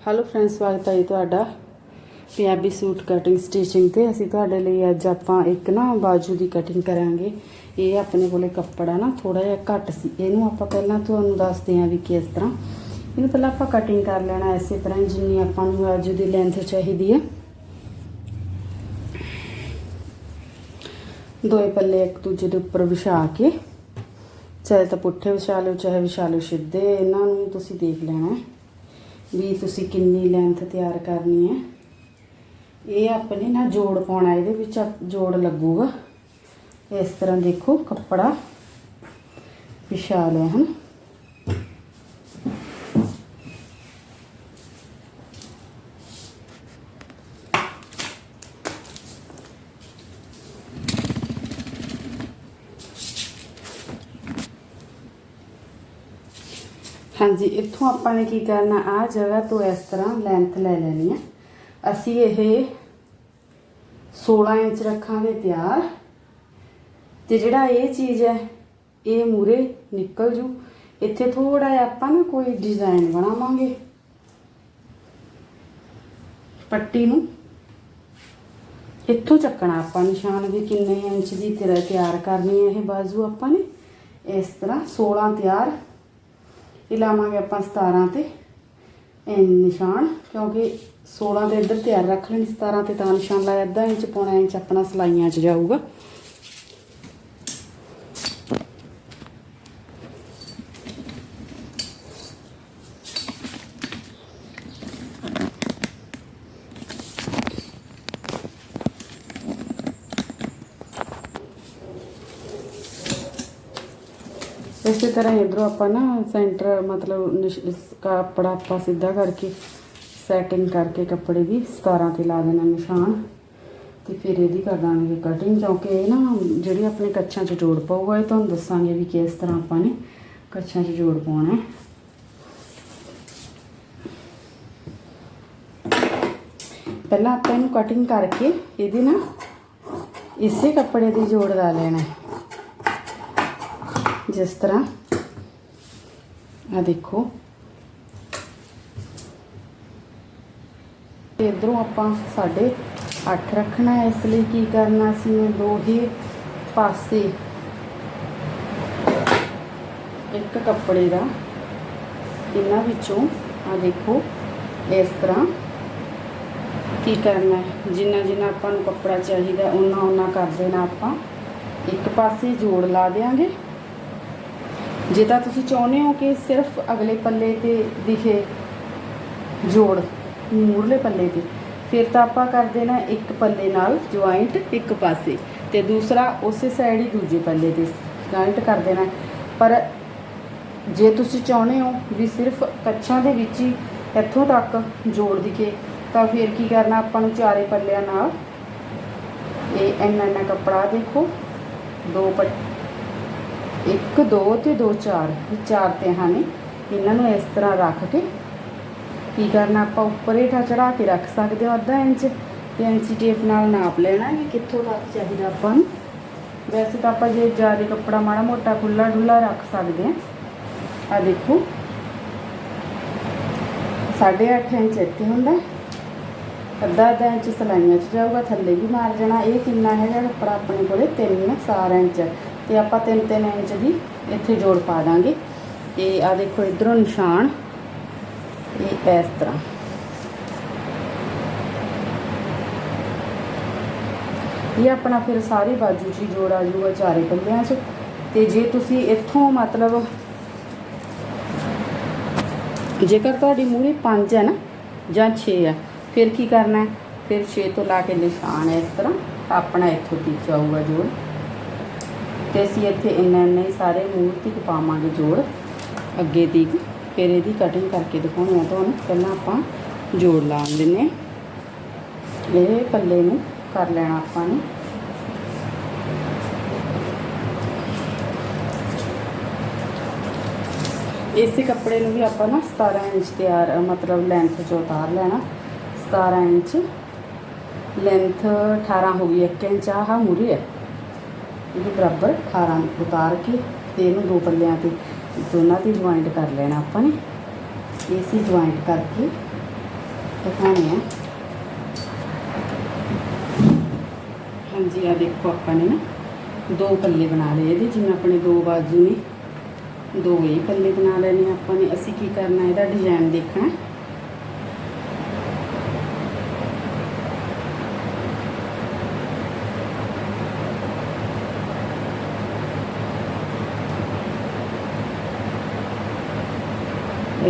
Hello friends ਸਵਾਗਤ ਹੈ ਜੀ ਤੁਹਾਡਾ ਪੰਜਾਬੀ ਸੂਟ ਕਟਿੰਗ ਸਟਿਚਿੰਗ ਤੇ। ਅਸੀਂ ਤੁਹਾਡੇ ਲਈ ਅੱਜ ਆਪਾਂ ਇੱਕ ਨਾ ਬਾਜੂ ਦੀ ਕਟਿੰਗ ਕਰਾਂਗੇ। ਇਹ ਆਪਣੇ ਕੋਲੇ ਕੱਪੜਾ ਨਾ ਥੋੜਾ ਜਿਹਾ ਘੱਟ ਸੀ। ਇਹਨੂੰ ਆਪਾਂ ਪਹਿਲਾਂ ਤੁਹਾਨੂੰ ਦੱਸਦੇ ਹਾਂ ਵੀ ਕਿਸ ਤਰ੍ਹਾਂ। ਇਹਨੂੰ ਪਹਿਲਾਂ ਆਪਾਂ ਕਟਿੰਗ ਕਰ ਲੈਣਾ ਇਸੇ ਤਰ੍ਹਾਂ ਹੀ ਜਿੰਨੀ ਆਪਾਂ ਨੂੰ ਬਾਜੂ ਦੀ ਲੈਂਥ ਚਾਹੀਦੀ ਹੈ। ਦੋਏ ਪੱਲੇ ਇੱਕ ਦੂਜੇ ਦੇ ਉੱਪਰ ਵਿਛਾ ਕੇ, ਚਾਹੇ ਤਾਂ ਪੁੱਠੇ ਵਿਛਾ ਲਓ, ਚਾਹੇ ਵਿਛਾ ਲਓ ਸਿੱਧੇ। ਇਹਨਾਂ ਨੂੰ ਤੁਸੀਂ ਦੇਖ ਲੈਣਾ ਹੈ। ਵੀ ਤੁਸੀਂ ਕਿੰਨੀ ਲੈਂਥ ਤਿਆਰ ਕਰਨੀ ਹੈ। ਇਹ ਆਪਣੇ ਨਾ ਜੋੜ ਪਾਉਣਾ, ਇਹਦੇ ਵਿੱਚ ਆਪ- ਜੋੜ ਲੱਗੂਗਾ। ਇਸ ਤਰ੍ਹਾਂ ਦੇਖੋ ਕੱਪੜਾ ਵਿਛਾ ਲਿਆ ਹਨ ਹਾਂਜੀ, ਇੱਥੋਂ ਆਪਾਂ ਨੇ ਕੀ ਕਰਨਾ ਆ ਜਗ੍ਹਾ ਤੋਂ ਇਸ ਤਰ੍ਹਾਂ ਲੈਂਥ ਲੈ ਲੈਣੀ ਹੈ ਅਸੀਂ ਇਹ 16 ਇੰਚ ਰੱਖਾਂਗੇ ਤਿਆਰ। ਤੇ ਜਿਹੜਾ ਇਹ ਚੀਜ਼ ਹੈ, ਇਹ ਮੂਰੇ ਨਿਕਲ ਜੂ। ਇੱਥੇ ਥੋੜਾ ਜਿਹਾ ਆਪਾਂ ਨਾ ਕੋਈ ਡਿਜ਼ਾਈਨ ਬਣਾਵਾਂਗੇ। ਪੱਟੀ ਨੂੰ। ਇੱਥੋਂ ਚੱਕਣਾ ਆਪਾਂ ਨਿਸ਼ਾਨ ਵੀ ਕਿੰਨੇ ਇੰਚ ਦੀ ਤੇਰਾ ਤਿਆਰ ਕਰਨੀ ਹੈ ਇਹ ਬਾਜ਼ੂ ਆਪਾਂ ਨੇ। ਇਸ ਤਰ੍ਹਾਂ 16 ਤਿਆਰ। ਇਹ ਲਾਵਾਂਗੇ ਆਪਾਂ 17 ਤੇ ਨਿਸ਼ਾਨ, ਕਿਉਂਕਿ 16 ਦੇ ਇੱਧਰ ਤਿਆਰ ਰੱਖ ਲੈਣੀ 17 ਤੇ ਤਾਂ ਨਿਸ਼ਾਨ ਲਾਇਆ, ਅੱਧਾ ਇੰਚ ਪੌਣਾ ਇੰਚ ਆਪਣਾ ਸਲਾਈਆਂ 'ਚ ਜਾਊਗਾ। ਇਸੇ ਤਰ੍ਹਾਂ ਇਧਰੋਂ ਆਪਾਂ ਨਾ ਸੈਂਟਰ, ਮਤਲਬ ਨਿਸ਼- ਕੱਪੜਾ ਆਪਾਂ ਸਿੱਧਾ ਕਰਕੇ ਸੈਟਿੰਗ ਕਰਕੇ ਕੱਪੜੇ ਦੀ 17 ਤੇ ਲਾ ਦੇਣਾ ਨਿਸ਼ਾਨ। ਤੇ ਫਿਰ ਇਹਦੀ ਕਰ ਦਾਂਗੇ ਕਟਿੰਗ, ਕਿਉਂਕਿ ਇਹ ਨਾ ਜਿਹੜੀ ਆਪਣੇ ਕੱਛਾਂ 'ਚ ਜੋੜ ਪਾਊਗਾ, ਇਹ ਤੁਹਾਨੂੰ ਦੱਸਾਂਗੇ ਵੀ ਕਿਸ ਤਰ੍ਹਾਂ ਆਪਾਂ ਨੇ ਕੱਛਾਂ 'ਚ ਜੋੜ ਪਾਉਣਾ ਹੈ। ਪਹਿਲਾਂ ਆਪਾਂ ਇਹਨੂੰ ਕਟਿੰਗ ਕਰਕੇ ਇਹਦੇ ਨਾ ਇਸੇ ਕੱਪੜੇ ਦੀ ਜੋੜ ਲਾ ਲੈਣਾ ਹੈ। ਜਿਸ ਤਰ੍ਹਾਂ ਆ ਦੇਖੋ। ਤੇ ਇਧਰੋਂ ਆਪਾਂ ਸਾਡੇ 8 ਰੱਖਣਾ ਹੈ, ਇਸ ਲਈ ਕੀ ਕਰਨਾ ਸੀ ਮੈਂ ਦੋ ਹੀ ਪਾਸੇ ਇੱਕ ਕੱਪੜੇ ਦਾ, ਇਹਨਾਂ ਵਿੱਚੋਂ ਆ ਦੇਖੋ, ਇਸ ਤਰ੍ਹਾਂ ਕੀ ਕਰਨਾ ਹੈ, ਜਿੰਨਾ ਜਿੰਨਾ ਆਪਾਂ ਨੂੰ ਕੱਪੜਾ ਚਾਹੀਦਾ ਉਹਨਾਂ ਉਹਨਾਂ ਕਰ ਦੇਣਾ ਆਪਾਂ। ਇੱਕ ਪਾਸੇ ਜੋੜ ਲਾ ਦੇਾਂਗੇ ਜੇ ਤਾਂ ਤੁਸੀਂ ਚਾਹੁੰਦੇ ਹੋ ਕਿ ਸਿਰਫ ਅਗਲੇ ਪੱਲੇ ਤੇ ਦਿਖੇ ਜੋੜ ਮੂਰਲੇ ਪੱਲੇ ਤੇ, ਫਿਰ ਤਾਂ ਆਪਾਂ ਕਰ ਦੇਣਾ ਇੱਕ ਪੱਲੇ ਨਾਲ ਜੁਆਇੰਟ ਇੱਕ ਪਾਸੇ ਤੇ ਦੂਸਰਾ ਉਸੇ ਸਾਈਡ ਹੀ ਦੂਜੇ ਪੱਲੇ ਤੇ ਜੁਆਇੰਟ ਕਰ ਦੇਣਾ। ਪਰ ਜੇ ਤੁਸੀਂ ਚਾਹੁੰਦੇ ਹੋ ਵੀ ਸਿਰਫ ਕੱਛਾਂ ਦੇ ਵਿੱਚ ਹੀ ਇੱਥੋਂ ਤੱਕ ਜੋੜ ਦਿਖੇ, ਤਾਂ ਫਿਰ ਕੀ ਕਰਨਾ ਆਪਾਂ ਨੂੰ ਚਾਰੇ ਪੱਲਿਆਂ ਨਾਲ? ਇਹ ਇੰਨਾ ਇੰਨਾ ਕੱਪੜਾ ਦੇਖੋ, ਦੋ ਪੱਟ ਇੱਕ, ਦੋ ਤੇ ਦੋ ਚਾਰ ਇਹ ਚਾਰ ਤੇ ਹਨ। ਇਹਨਾਂ ਨੂੰ ਇਸ ਤਰ੍ਹਾਂ ਰੱਖ ਕੇ ਕੀ ਕਰਨਾ? ਆਪਾਂ ਉੱਪਰ ਹੇਠਾਂ ਚੜਾ ਕੇ ਰੱਖ ਸਕਦੇ ਹਾਂ ਅੱਧਾ ਇੰਚ ਤੇ ਐਂਚੀ ਟੇਪ ਨਾਲ ਨਾਪ ਲੈਣਾ ਕਿ ਕਿੱਥੋਂ ਤੱਕ ਚਾਹੀਦਾ ਆਪਾਂ ਨੂੰ। ਵੈਸੇ ਤਾਂ ਆਪਾਂ ਜੇ ਜ਼ਿਆਦਾ ਕੱਪੜਾ ਮਾੜਾ ਮੋਟਾ ਖੁੱਲਾ ਡੁੱਲਾ ਰੱਖ ਸਕਦੇ ਹਾਂ। ਆ ਦੇਖੋ। 8.5 ਇੰਚ ਇੱਥੇ ਹੁੰਦਾ। ਅੱਧਾ ਅੱਧਾ ਇੰਚ ਸਲਾਈਆਂ 'ਚ ਜਾਊਗਾ, ਥੱਲੇ ਵੀ ਮਾਰ ਜਾਣਾ। ਇਹ ਕਿੰਨਾ ਹੈਗਾ ਕੱਪੜਾ ਆਪਣੇ ਕੋਲੇ? 3 4 ਇੰਚ। ਤੇ ਆਪਾਂ 3-3 ਇੰਚ ਦੀ ਇੱਥੇ ਜੋੜ ਪਾ ਦਾਂਗੇ। ਤੇ ਆ ਦੇਖੋ ਇਧਰੋਂ ਨਿਸ਼ਾਨ। ਇਹ ਇਸ ਤਰ੍ਹਾਂ। ਇਹ ਆਪਣਾ ਫਿਰ ਸਾਰੀ ਬਾਜੂ 'ਚ ਹੀ ਜੋੜ ਆ ਜਾਊਗਾ ਚਾਰੇ ਪੱਲਿਆਂ 'ਚ। ਤੇ ਜੇ ਤੁਸੀਂ ਇੱਥੋਂ ਮਤਲਬ ਜੇਕਰ ਤੁਹਾਡੀ ਮੂਰੀ 5 ਹੈ ਨਾ, ਜਾਂ 6 ਹੈ, ਫਿਰ ਕੀ ਕਰਨਾ ਫਿਰ 6 ਤੋਂ ਲਾ ਕੇ ਨਿਸ਼ਾਨ ਹੈ ਇਸ ਤਰ੍ਹਾਂ। ਆਪਣਾ ਇੱਥੋਂ ਤੀਕ ਜਾਊਗਾ ਜੋੜ। ਤੇ ਅਸੀਂ ਇੱਥੇ ਇੰਨਾ ਇੰਨਾ ਹੀ ਸਾਰੇ ਮੂਰ ਤੀਕ ਪਾਵਾਂਗੇ ਜੋੜ ਅੱਗੇ ਤੀਕ ਫਿਰ ਇਹਦੀ ਕਟਿੰਗ ਕਰਕੇ ਦਿਖਾਉਣੀ ਆ ਤੁਹਾਨੂੰ। ਪਹਿਲਾਂ ਆਪਾਂ ਜੋੜ ਲਾ ਦਿੰਨੇ ਹਾਂ। ਇਹ ਪੱਲੇ ਨੂੰ ਕਰ ਲੈਣਾ ਆਪਾਂ ਨੇ। ਇਸੇ ਕੱਪੜੇ ਨੂੰ ਵੀ ਆਪਾਂ ਨਾ 17 ਇੰਚ ਤਿਆਰ ਮਤਲਬ ਲੈਂਥ 'ਚੋਂ ਉਤਾਰ ਲੈਣਾ। 17 ਇੰਚ। ਲੈਂਥ 18 ਹੋ ਗਈ 1 ਇੰਚ। ਆਹ ਮੂਰੀ ਹੈ। ਇਹਦੇ ਬਰਾਬਰ 18 ਉਤਾਰ ਕੇ ਤੇ ਇਹਨੂੰ ਦੋ ਪੱਲਿਆਂ ਤੇ ਦੋਨਾਂ 'ਤੇ ਜੁਆਇੰਟ ਕਰ ਲੈਣਾ ਆਪਾਂ ਨੇ। ਇਹ ਸੀ ਜੁਆਇੰਟ ਕਰਕੇ ਦਿਖਾਉਣੀ ਆ ਹਾਂਜੀ ਆ ਦੇਖੋ ਆਪਾਂ ਨੇ ਨਾ ਦੋ ਪੱਲੇ ਬਣਾ ਲਏ ਇਹਦੇ, ਜਿਵੇਂ ਆਪਣੇ ਦੋ ਬਾਜੂ ਨੇ। ਦੋ ਇਹ ਪੱਲੇ ਬਣਾ ਲੈਣੇ ਆਪਾਂ ਨੇ। ਅਸੀਂ ਕੀ ਕਰਨਾ, ਇਹਦਾ ਡਿਜ਼ਾਈਨ ਦੇਖਣਾ।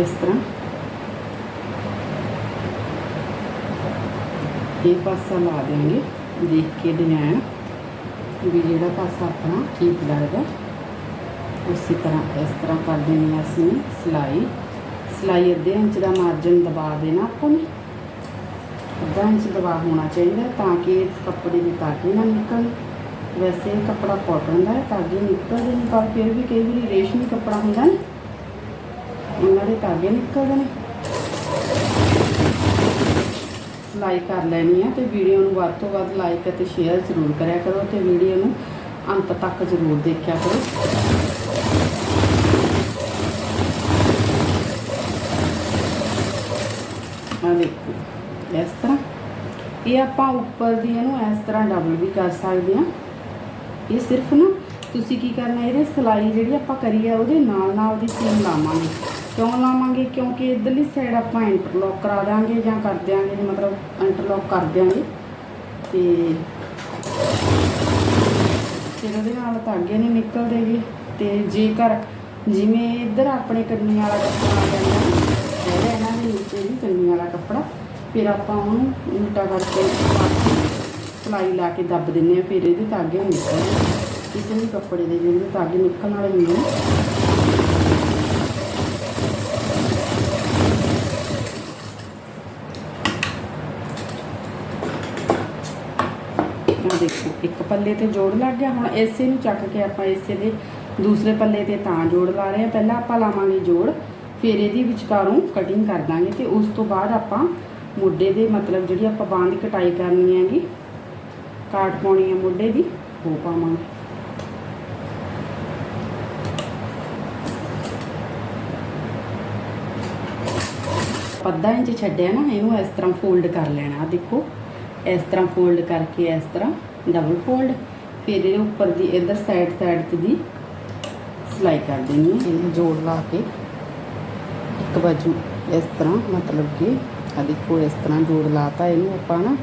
ਇਸ ਤਰ੍ਹਾਂ ਇਹ ਪਾਸਾ ਲਾ ਦੇਂਗੇ, ਦੇਖ ਕੇ ਡਿਜ਼ਾਈਨ ਵੀ ਜਿਹੜਾ ਪਾਸਾ ਆਪਣਾ ਠੀਕ ਲੱਗਦਾ। ਉਸੇ ਤਰ੍ਹਾਂ ਇਸ ਤਰ੍ਹਾਂ ਕਰ ਦੇਣੀ ਆ ਅਸੀਂ ਸਿਲਾਈ। ਸਿਲਾਈ ਅੱਧੇ ਇੰਚ ਦਾ ਮਾਰਜਨ ਦਬਾ ਦੇਣਾ ਆਪਾਂ ਨੇ। ਅੱਧਾ ਇੰਚ ਦਬਾ ਹੋਣਾ ਚਾਹੀਦਾ ਤਾਂ ਕਿ ਕੱਪੜੇ ਦੀ ਤਾਗੇ ਨਾ ਨਿਕਲ। ਵੈਸੇ ਇਹ ਕੱਪੜਾ ਕਾਟਨ ਦਾ ਹੈ ਤਾਗੇ ਨਿਕਲਦੇ ਨਹੀਂ ਪਰ ਫਿਰ ਵੀ ਕਈ ਵਾਰੀ ਰੇਸ਼ਮੀ ਕੱਪੜਾ ਹੁੰਦਾ ਨਾ। ਉਹਨਾਂ ਦੇ ਤਾਗੇ ਨਿਕਲਦੇ ਨੇ ਸਿਲਾਈ ਕਰ ਲੈਣੀ ਹੈ ਤੇ ਵੀਡੀਓ ਨੂੰ ਵੱਧ ਤੋਂ ਵੱਧ ਲਾਈਕ ਅਤੇ ਸ਼ੇਅਰ ਜ਼ਰੂਰ ਕਰਿਆ ਕਰੋ ਤੇ ਵੀਡੀਓ ਨੂੰ ਅੰਤ ਤੱਕ ਜ਼ਰੂਰ ਦੇਖਿਆ ਕਰੋ। ਆ ਦੇਖੋ, ਇਸ ਤਰ੍ਹਾਂ। ਇਹ ਆਪਾਂ ਉੱਪਰ ਦੀ ਇਹਨੂੰ ਇਸ ਤਰ੍ਹਾਂ ਡਬਲ ਵੀ ਕਰ ਸਕਦੇ ਹਾਂ। ਇਹ ਸਿਰਫ ਨਾ ਤੁਸੀਂ ਕੀ ਕਰਨਾ, ਇਹਦੇ ਸਿਲਾਈ ਜਿਹੜੀ ਆਪਾਂ ਕਰੀ ਆ, ਉਹਦੇ ਨਾਲ ਨਾਲ ਦੀ ਸੀਨ ਲਾਵਾਂਗੇ। ਕਿਉਂ ਲਾਵਾਂਗੇ? ਕਿਉਂਕਿ ਇਧਰਲੀ ਸਾਈਡ ਆਪਾਂ ਇੰਟਰਲੌਕ ਕਰਾ ਦਾਂਗੇ ਜਾਂ ਕਰ ਦਿਆਂਗੇ ਮਤਲਬ ਇੰਟਰਲੌਕ ਕਰ ਦਿਆਂਗੇ। ਤੇ ਫਿਰ ਉਹਦੇ ਨਾਲ ਧਾਗੇ ਨਹੀਂ ਨਿਕਲਦੇਗੇ ਤੇ ਜੇਕਰ ਜਿਵੇਂ ਇੱਧਰ ਆਪਣੇ ਕੰਨੀ ਵਾਲਾ ਕੱਪੜਾ ਆ ਜਾਂਦਾ ਇਹਨਾਂ ਦੇ ਨੀਚੇ ਵੀ ਕੰਨੀ ਵਾਲਾ ਕੱਪੜਾ, ਫਿਰ ਆਪਾਂ ਉਹਨੂੰ ਉਲਟਾ ਕਰਕੇ ਸਲਾਈ ਲਾ ਕੇ ਦੱਬ ਦਿੰਨੇ ਆ ਫਿਰ ਇਹਦੇ ਧਾਗੇ ਨਿਕਲਦੇ। ਕਿਸੇ ਵੀ ਕੱਪੜੇ ਦੇ ਜਿਹੜੇ ਧਾਗੇ ਨਿਕਲਣ ਵਾਲੇ ਹੁੰਦੇ ਨੇ। ਦੇਖੋ, ਇੱਕ ਪੱਲੇ ਤੇ ਜੋੜ ਲੱਗ ਗਿਆ, ਹੁਣ ਇਸੇ ਨੂੰ ਚੱਕ ਕੇ ਆਪਾਂ ਇਸੇ ਦੇ ਦੂਸਰੇ ਪੱਲੇ ਤੇ ਤਾਂ ਜੋੜ ਲਾ ਰਹੇ ਹਾਂ। ਪਹਿਲਾਂ ਆਪਾਂ ਲਾਵਾਂਗੇ ਜੋੜ, ਫਿਰ ਇਹਦੀ ਵਿਚਕਾਰੋਂ ਕਟਿੰਗ ਕਰ ਦਾਂਗੇ ਤੇ ਉਸ ਤੋਂ ਬਾਅਦ ਆਪਾਂ ਮੋਢੇ ਦੇ ਮਤਲਬ ਜਿਹੜੀ ਆਪਾਂ ਬਾਂਹ ਦੀ ਕਟਾਈ ਕਰਨੀ ਹੈਗੀ, ਕਾਟ ਪਾਉਣੀ ਹੈ ਮੋਢੇ ਦੀ ਹੋ ਪਾਵਾਂਗੇ। ਅੱਧਾ ਇੰਚ ਛੱਡਿਆ ਨਾ, ਇਹਨੂੰ ਇਸ ਤਰ੍ਹਾਂ ਫੋਲਡ ਕਰ ਲੈਣਾ ਦੇਖੋ, ਇਸ ਤਰ੍ਹਾਂ ਫੋਲਡ ਕਰਕੇ ਇਸ ਤਰ੍ਹਾਂ ਡਬਲ ਫੋਲਡ ਫਿਰ ਇਹ ਉੱਪਰ ਦੀ ਇਧਰ ਸਾਈਡ ਸਾਈਡ ਤੇ ਦੀ ਸਿਲਾਈ ਕਰ ਦੇਣੀ ਹੈ। ਇਹਨੂੰ ਜੋੜ ਲਾ ਕੇ ਇੱਕ ਬਾਜੂ ਇਸ ਤਰ੍ਹਾਂ, ਮਤਲਬ ਕਿ ਆ ਦੇਖੋ ਇਸ ਤਰ੍ਹਾਂ ਜੋੜ ਲਾਤਾ ਇਹਨੂੰ ਆਪਾਂ ਨਾ।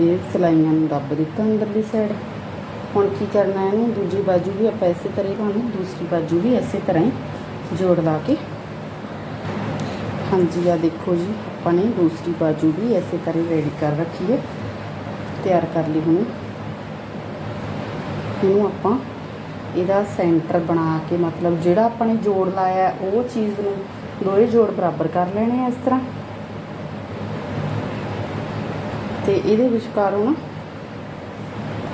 ਇਹ ਸਿਲਾਈਆਂ ਨੂੰ ਦੱਬ ਦਿੱਤਾ ਅੰਦਰਲੀ ਸਾਈਡ ਹੁਣ ਕੀ ਕਰਨਾ ਇਹਨੂੰ? ਦੂਜੀ ਬਾਜੂ ਵੀ ਆਪਾਂ ਇਸੇ ਤਰ੍ਹਾਂ ਹੀ ਲਾਉਣੀ, ਦੂਸਰੀ ਬਾਜੂ ਵੀ ਇਸੇ ਤਰ੍ਹਾਂ ਹੀ ਜੋੜ ਲਾ ਕੇ। ਹਾਂਜੀ ਆ ਦੇਖੋ ਜੀ, ਆਪਾਂ ਨੇ ਦੂਸਰੀ ਬਾਜੂ ਵੀ ਇਸੇ ਤਰ੍ਹਾਂ ਰੈਡੀ ਕਰ ਰੱਖੀ ਹੈ। ਤਿਆਰ ਕਰ ਲਈ ਹੁਣ। ਇਹਨੂੰ ਆਪਾਂ ਇਹਦਾ ਸੈਂਟਰ ਬਣਾ ਕੇ, ਮਤਲਬ ਜਿਹੜਾ ਆਪਾਂ ਨੇ ਜੋੜ ਲਾਇਆ, ਉਹ ਚੀਜ਼ ਨੂੰ ਦੋਏ ਜੋੜ ਬਰਾਬਰ ਕਰ ਲੈਣੇ ਆ ਇਸ ਤਰ੍ਹਾਂ? ਤੇ ਇਹਦੇ ਵਿਚਕਾਰੋਂ ਨਾ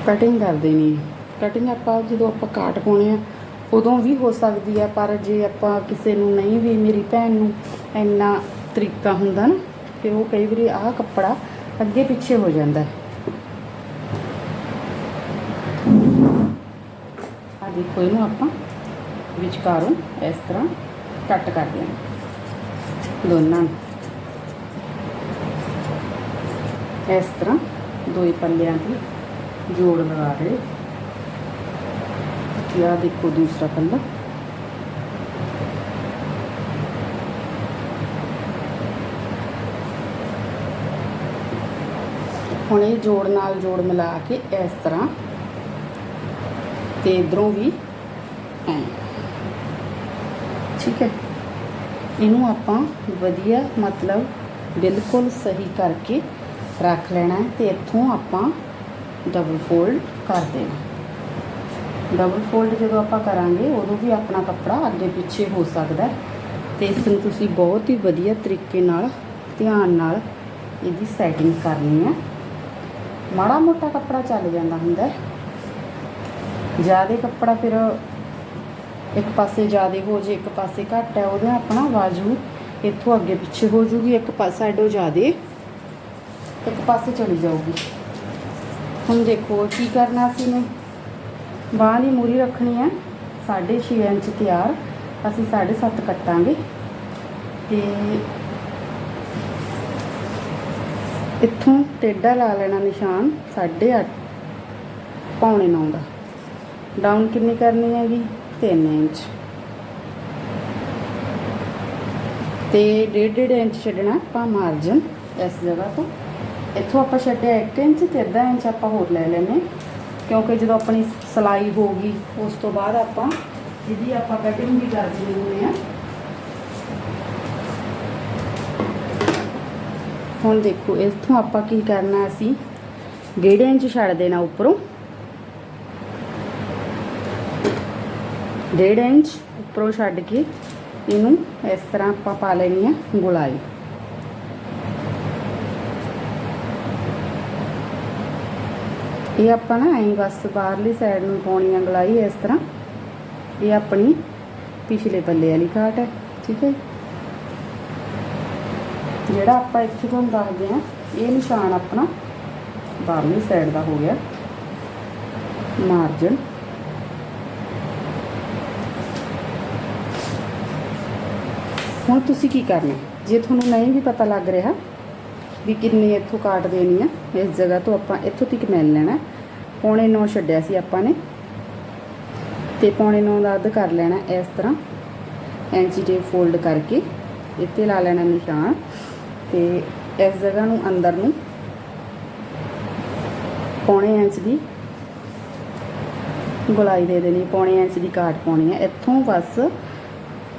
ਕਟਿੰਗ ਕਰ ਦੇਣੀ ਕਟਿੰਗ ਆਪਾਂ ਜਦੋਂ ਆਪਾਂ ਕਾਟ ਪਾਉਣੇ ਆ, ਉਦੋਂ ਵੀ ਹੋ ਸਕਦੀ ਹੈ ਪਰ ਜੇ ਆਪਾਂ ਕਿਸੇ ਨੂੰ ਨਹੀਂ ਵੀ, ਮੇਰੀ ਭੈਣ ਨੂੰ ਇੰਨਾ ਤਰੀਕਾ ਹੁੰਦਾ ਨਾ, ਤੇ ਉਹ ਕਈ ਵਾਰੀ ਆਹ ਕੱਪੜਾ ਅੱਗੇ ਪਿੱਛੇ ਹੋ ਜਾਂਦਾ ਹੈ। ਦੇਖੋ ਇਹਨੂੰ ਆਪਾਂ ਵਿਚਕਾਰੋਂ ਇਸ ਤਰ੍ਹਾਂ ਕੱਟ ਕਰ ਦਿਆਂਗੇ ਦੋਨਾਂ ਇਸ ਤਰ੍ਹਾਂ ਦੋਈ ਪੱਲਿਆਂ ਦੀ ਜੋੜ ਲਗਾ ਰਹੇ ਕਿ ਦੇਖੋ ਦੂਸਰਾ ਪੱਲਾ। ਹੁਣ ਇਹ ਜੋੜ ਨਾਲ ਜੋੜ ਮਿਲਾ ਕੇ ਇਸ ਤਰ੍ਹਾਂ ਤੇ ਇਧਰੋਂ ਵੀ ਐ। ਠੀਕ ਹੈ। ਇਹਨੂੰ ਆਪਾਂ ਵਧੀਆ ਮਤਲਬ ਬਿਲਕੁਲ ਸਹੀ ਕਰਕੇ ਰੱਖ ਲੈਣਾ ਹੈ ਤੇ ਇੱਥੋਂ ਆਪਾਂ ਡਬਲ ਫੋਲਡ ਕਰ ਦੇਣਾ। ਡਬਲ ਫੋਲਡ ਜਦੋਂ ਆਪਾਂ ਕਰਾਂਗੇ, ਉਦੋਂ ਵੀ ਆਪਣਾ ਕੱਪੜਾ ਅੱਗੇ ਪਿੱਛੇ ਹੋ ਸਕਦਾ ਹੈ। ਤੇ ਇਸ ਨੂੰ ਤੁਸੀਂ ਬਹੁਤ ਹੀ ਵਧੀਆ ਤਰੀਕੇ ਨਾਲ, ਧਿਆਨ ਨਾਲ ਇਹਦੀ ਸੈਟਿੰਗ ਕਰਨੀ ਹੈ। ਮਾੜਾ ਮੋਟਾ ਕੱਪੜਾ ਚੱਲ ਜਾਂਦਾ ਹੁੰਦਾ ਜ਼ਿਆਦਾ ਕੱਪੜਾ ਫਿਰ ਇੱਕ ਪਾਸੇ ਜ਼ਿਆਦਾ ਹੋ ਜੇ, ਇੱਕ ਪਾਸੇ ਘੱਟ ਹੈ, ਉਹਦਾ ਆਪਣਾ ਬਾਜੂ ਇੱਥੋਂ ਅੱਗੇ ਪਿੱਛੇ ਹੋ ਜੂਗੀ, ਇੱਕ ਪਾਸਾ ਸਾਈਡੋਂ ਜ਼ਿਆਦਾ, ਇੱਕ ਪਾਸੇ ਚਲੀ ਜਾਊਗੀ। ਹੁਣ ਦੇਖੋ ਕੀ ਕਰਨਾ ਸੀ ਨੇ ਬਾਂਹ ਦੀ ਮੂਰੀ ਰੱਖਣੀ ਹੈ 6.5 ਇੰਚ ਤਿਆਰ, ਅਸੀਂ 7.5 ਕੱਟਾਂਗੇ। ਤੇ ਇੱਥੋਂ ਟੇਢਾ ਲਾ ਲੈਣਾ ਨਿਸ਼ਾਨ 8.5 ਪੌਣੇ 9 ਦਾ। ਡਾਊਨ ਕਿੰਨੀ ਕਰਨੀ ਹੈਗੀ? 3 ਇੰਚ। ਤੇ 1.5 ਇੰਚ ਛੱਡਣਾ ਆਪਾਂ ਮਾਰਜਨ ਇਸ ਜਗ੍ਹਾ ਤੋਂ। ਇੱਥੋਂ ਆਪਾਂ ਛੱਡਿਆ 1 ਇੰਚ ਤੇ ਅੱਧਾ ਇੰਚ ਆਪਾਂ ਹੋਰ ਲੈ ਲੈਨੇ ਕਿਉਂਕਿ ਜਦੋਂ ਆਪਣੀ ਸਲਾਈ ਗਈ, ਉਸ ਤੋਂ ਬਾਅਦ ਆਪਾਂ ਜਿਹਦੀ ਆਪਾਂ ਕਟਿੰਗ ਵੀ ਕਰ ਦੇਣੀ ਹੁੰਦੇ ਆ ਹੁਣ ਦੇਖੋ, ਇੱਥੋਂ ਆਪਾਂ ਕੀ ਕਰਨਾ ਅਸੀਂ? 1.5 ਇੰਚ ਛੱਡ ਦੇਣਾ ਉੱਪਰੋਂ। ਡੇਢ ਇੰਚ ਉੱਪਰੋਂ ਛੱਡ ਕੇ ਇਹਨੂੰ ਇਸ ਤਰ੍ਹਾਂ ਆਪਾਂ ਪਾ ਲੈਣੀ ਆ ਗੁਲਾਈ। ਇਹ ਆਪਾਂ ਨਾ ਐਂ ਬਸ ਬਾਹਰਲੀ ਸਾਈਡ ਨੂੰ ਪਾਉਣੀ ਆ ਗੁਲਾਈ ਇਸ ਤਰ੍ਹਾਂ। ਇਹ ਆਪਣੀ ਪਿਛਲੇ ਪੱਲੇ ਵਾਲੀ ਘਾਟ ਹੈ, ਠੀਕ ਹੈ। ਜਿਹੜਾ ਆਪਾਂ ਇੱਥੇ ਤੁਹਾਨੂੰ ਦੱਸਦੇ ਆ ਇਹ ਨਿਸ਼ਾਨ ਆਪਣਾ ਬਾਹਰਲੀ ਸਾਈਡ ਦਾ ਹੋ ਗਿਆ। ਮਾਰਜਨ ਹੁਣ ਤੁਸੀਂ ਕੀ ਕਰਨਾ? ਜੇ ਤੁਹਾਨੂੰ ਨਹੀਂ ਵੀ ਪਤਾ ਲੱਗ ਰਿਹਾ ਵੀ ਕਿੰਨੀ ਇੱਥੋਂ ਕਾਟ ਦੇਣੀ ਆ, ਇਸ ਜਗ੍ਹਾ ਤੋਂ ਆਪਾਂ ਇੱਥੋਂ ਤੱਕ ਮੈਲ ਲੈਣਾ ਪੌਣੇ 9 ਛੱਡਿਆ ਸੀ ਆਪਾਂ ਨੇ। ਤੇ ਪੌਣੇ 9 ਦਾ ਅੱਧ ਕਰ ਲੈਣਾ ਇਸ ਤਰ੍ਹਾਂ। ਐਂਚੀ ਟੇਪ ਫੋਲਡ ਕਰਕੇ ਇੱਥੇ ਲਾ ਲੈਣਾ ਨਿਸ਼ਾਨ। ਤੇ ਇਸ ਜਗ੍ਹਾ ਨੂੰ ਅੰਦਰ ਨੂੰ ਪੌਣੇ ਇੰਚ ਦੀ ਗੁਲਾਈ ਦੇ ਦੇਣੀ, ਪੌਣੇ ਇੰਚ ਦੀ ਕਾਟ ਪਾਉਣੀ ਹੈ। ਇੱਥੋਂ ਬਸ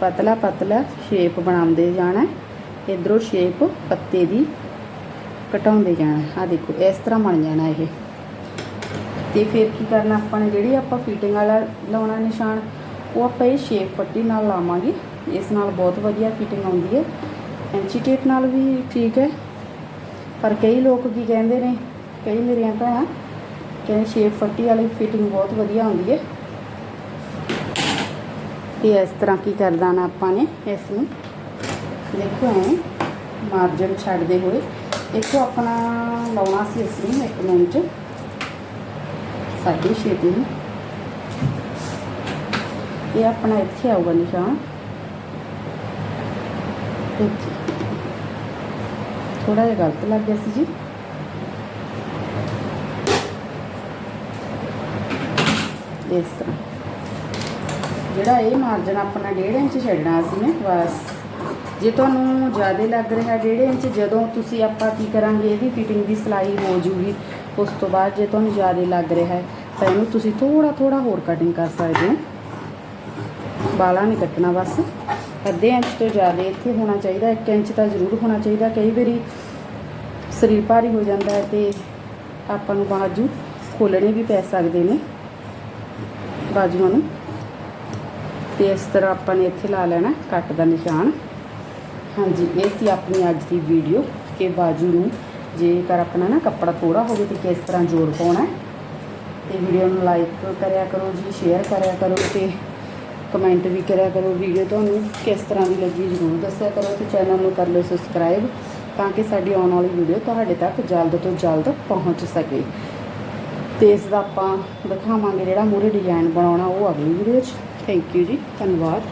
ਪਤਲਾ ਪਤਲਾ ਸ਼ੇਪ ਬਣਾਉਂਦੇ ਜਾਣਾ ਇਧਰੋਂ ਸ਼ੇਪ ਪੱਤੇ ਦੀ ਘਟਾਉਂਦੇ ਜਾਣਾ ਆ ਦੇਖੋ, ਇਸ ਤਰ੍ਹਾਂ ਬਣ ਜਾਣਾ ਇਹ। ਤੇ ਫਿਰ ਕੀ ਕਰਨਾ ਆਪਾਂ ਨੇ, ਜਿਹੜੀ ਆਪਾਂ ਫਿਟਿੰਗ ਵਾਲਾ ਲਾਉਣਾ ਨਿਸ਼ਾਨ, ਉਹ ਆਪਾਂ ਇਹ ਸ਼ੇਪ ਪੱਟੀ ਨਾਲ ਲਾਵਾਂਗੇ। ਇਸ ਨਾਲ ਬਹੁਤ ਵਧੀਆ ਫਿਟਿੰਗ ਆਉਂਦੀ ਹੈ। ਐਂਚੀ ਟੇਪ ਨਾਲ ਵੀ ਠੀਕ ਹੈ। ਪਰ ਕਈ ਲੋਕ ਕੀ ਕਹਿੰਦੇ ਨੇ, ਕਈ ਮੇਰੀਆਂ ਭੈਣਾਂ, ਕਹਿੰਦੇ ਸ਼ੇਪ ਫੱਟੀ ਵਾਲੀ ਫਿਟਿੰਗ ਬਹੁਤ ਵਧੀਆ ਆਉਂਦੀ ਹੈ। ਤੇ ਇਸ ਤਰ੍ਹਾਂ ਕੀ ਕਰਦਾ ਨਾ ਆਪਾਂ ਨੇ ਇਸ ਨੂੰ ਦੇਖੋ ਐ ਮਾਰਜਨ ਛੱਡਦੇ ਹੋਏ ਇੱਥੋਂ ਆਪਣਾ ਲਾਉਣਾ ਸੀ ਅਸੀਂ ਇੱਕ ਮਿੰਟ ਸਾਢੇ ਛੇ ਦਿਨ ਇਹ ਆਪਣਾ ਇੱਥੇ ਆਊਗਾ ਨਿਸ਼ਾਨ ਇੱਥੇ ਥੋੜਾ ਜਿਹਾ ਗਲਤ ਲੱਗ ਗਿਆ ਸੀ ਜੀ ਇਸ ਤਰ੍ਹਾਂ ਜਿਹੜਾ ਇਹ ਮਾਰਜਨ ਆਪਣਾ 1.5 ਇੰਚ ਛੱਡਣਾ ਅਸੀਂ ਨੇ, ਬਸ। ਜੇ ਤੁਹਾਨੂੰ ਜ਼ਿਆਦਾ ਲੱਗ ਰਿਹਾ 1.5 ਇੰਚ, ਜਦੋਂ ਤੁਸੀਂ ਆਪਾਂ ਕੀ ਕਰਾਂਗੇ, ਇਹਦੀ ਫਿਟਿੰਗ ਦੀ ਸਿਲਾਈ ਹੋ ਜੂਗੀ। ਉਸ ਤੋਂ ਬਾਅਦ ਜੇ ਤੁਹਾਨੂੰ ਜ਼ਿਆਦਾ ਲੱਗ ਰਿਹਾ ਹੈ ਤਾਂ ਇਹਨੂੰ ਤੁਸੀਂ ਥੋੜਾ ਥੋੜਾ ਹੋਰ ਕਟਿੰਗ ਕਰ ਸਕਦੇ ਹੋ। ਬਾਲਾ ਨਹੀਂ ਕੱਟਣਾ ਬਸ। ਅੱਧੇ ਇੰਚ ਤੋਂ ਜ਼ਿਆਦਾ ਇੱਥੇ ਹੋਣਾ ਚਾਹੀਦਾ 1 ਇੰਚ ਤਾਂ ਜ਼ਰੂਰ ਹੋਣਾ ਚਾਹੀਦਾ। ਕਈ ਵਾਰੀ ਸਰੀਰ ਭਾਰੀ ਹੋ ਜਾਂਦਾ ਹੈ ਤੇ ਆਪਾਂ ਨੂੰ ਬਾਜੂ ਖੋਲਣੇ ਵੀ ਪੈ ਸਕਦੇ ਨੇ। ਬਾਜੂਆਂ ਨੂੰ। ਤੇ ਇਸ ਤਰ੍ਹਾਂ ਆਪਾਂ ਨੇ ਇੱਥੇ ਲਾ ਲੈਣਾ ਕੱਟ ਦਾ ਨਿਸ਼ਾਨ। ਹਾਂਜੀ, ਇਹ ਸੀ ਆਪਣੀ ਅੱਜ ਦੀ ਵੀਡੀਓ ਕਿ ਬਾਜੂ ਨੂੰ ਜੇਕਰ ਆਪਣਾ ਨਾ ਕੱਪੜਾ ਥੋੜਾ ਹੋਵੇ ਤੇ ਕਿਸ ਤਰ੍ਹਾਂ ਜੋੜ ਪਾਉਣਾ ਹੈ। ਤੇ ਵੀਡੀਓ ਨੂੰ ਲਾਈਕ ਕਰਿਆ ਕਰੋ ਜੀ ਸ਼ੇਅਰ ਕਰਿਆ ਕਰੋ ਤੇ ਕਮੈਂਟ ਵੀ ਕਰਿਆ ਕਰੋ। ਵੀਡੀਓ ਤੁਹਾਨੂੰ ਕਿਸ ਤਰ੍ਹਾਂ ਦੀ ਲੱਗੀ ਜ਼ਰੂਰ ਦੱਸਿਆ ਕਰੋ ਤੇ ਚੈਨਲ ਨੂੰ ਕਰ ਲਓ ਸਬਸਕ੍ਰਾਈਬ ਤਾਂ ਕਿ ਸਾਡੀ ਆਉਣ ਵਾਲੀ ਵੀਡੀਓ ਤੁਹਾਡੇ ਤੱਕ ਜਲਦ ਤੋਂ ਜਲਦ ਪਹੁੰਚ ਸਕੇ। ਤੇ ਇਸ ਦਾ ਆਪਾਂ ਦਿਖਾਵਾਂਗੇ ਜਿਹੜਾ ਮੂਰੇ ਡਿਜ਼ਾਈਨ ਬਣਾਉਣਾ ਉਹ ਅਗਲੀ ਵੀਡੀਓ 'ਚ। ਥੈਂਕ ਯੂ ਜੀ ਧੰਨਵਾਦ।